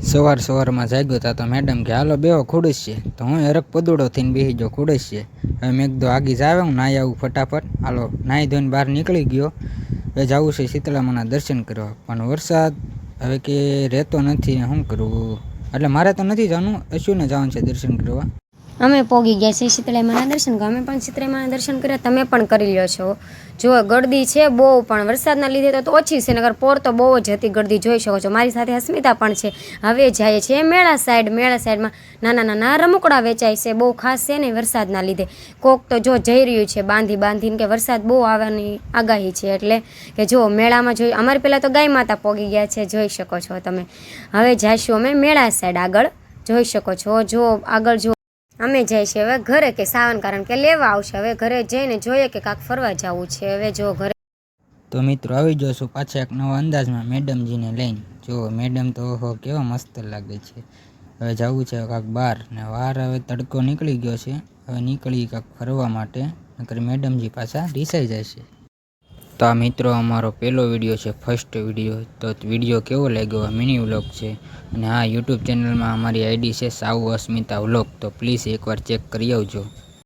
સવાર સવારમાં જાગ્યો તા તો મેડમ કે, હાલો બેહો ખુડશ છે તો હું હરક પદુડો થઈને બેસી ગયો ખુડશ છે હવે મેં કીધું, આગી જાવે હું નાહી આવું ફટાફટ. હાલો, નાહી ધોઈને બહાર નીકળી ગયો. હવે જવું છે શીતળામાના દર્શન કરવા. પણ વરસાદ હવે કે રહેતો નથી શું કરવું? એટલે મારે તો નથી જવાનું, અશ્વિને જવાનું છે દર્શન કરવા. અમે પોગી ગયા છીએ શીતળામાના દર્શન અમે પણ શીતળામાના દર્શન કર્યા. તમે પણ કરી લ્યો છો. જો ગળદી છે બહુ, પણ વરસાદના લીધે તો- ઓછી છે નગર પોર તો બહુ જ હતી ગળદી જોઈ શકો છો. મારી સાથે અસ્મિતા પણ છે. હવે જાય છે મેળા સાઈડ. મેળા સાઈડમાં નાના નાના રમકડા વેચાય છે. બહુ ખાસ છે ને વરસાદના લીધે. કોક તો જો જઈ રહ્યું છે બાંધી, બાંધીને કે વરસાદ બહુ આવવાની આગાહી છે. એટલે કે જો મેળામાં જોઈ અમારે પહેલાં તો ગાય માતા પોગી ગયા છે, જોઈ શકો છો તમે. હવે જઈશું અમે મેળા સાઈડ આગળ. જોઈ શકો છો. જો આગળ જો અમે જઈએ છીએ હવે ઘરે કે સાવન, કારણ કે લેવા આવશે. હવે ઘરે જઈને જોઈએ કે કાંક ફરવા જવું છે. હવે જો ઘરે તો મિત્રો, આવી જોશું પાછા એક નવા અંદાજમાં મેડમજીને લઈને. જો મેડમ તો ઓહો, કેવા મસ્ત લાગે છે. હવે જવું છે કાંક બહાર. ને વાર હવે તડકો નીકળી ગયો છે. હવે નીકળી કાંક ફરવા માટે. નકર મેડમજી પાછા રિસાઈ જશે. તો આ મિત્રો અમારો પહેલો વીડિયો છે ફર્સ્ટ વીડિયો. તો વીડિયો કેવો લાગ્યો? મિની વ્લોગ છે. અને હા યુટ્યુબ ચેનલમાં અમારી આઈડી છે સાઉ અસ્મિતા વ્લોગ તો પ્લીઝ એકવાર ચેક કરી આવજો.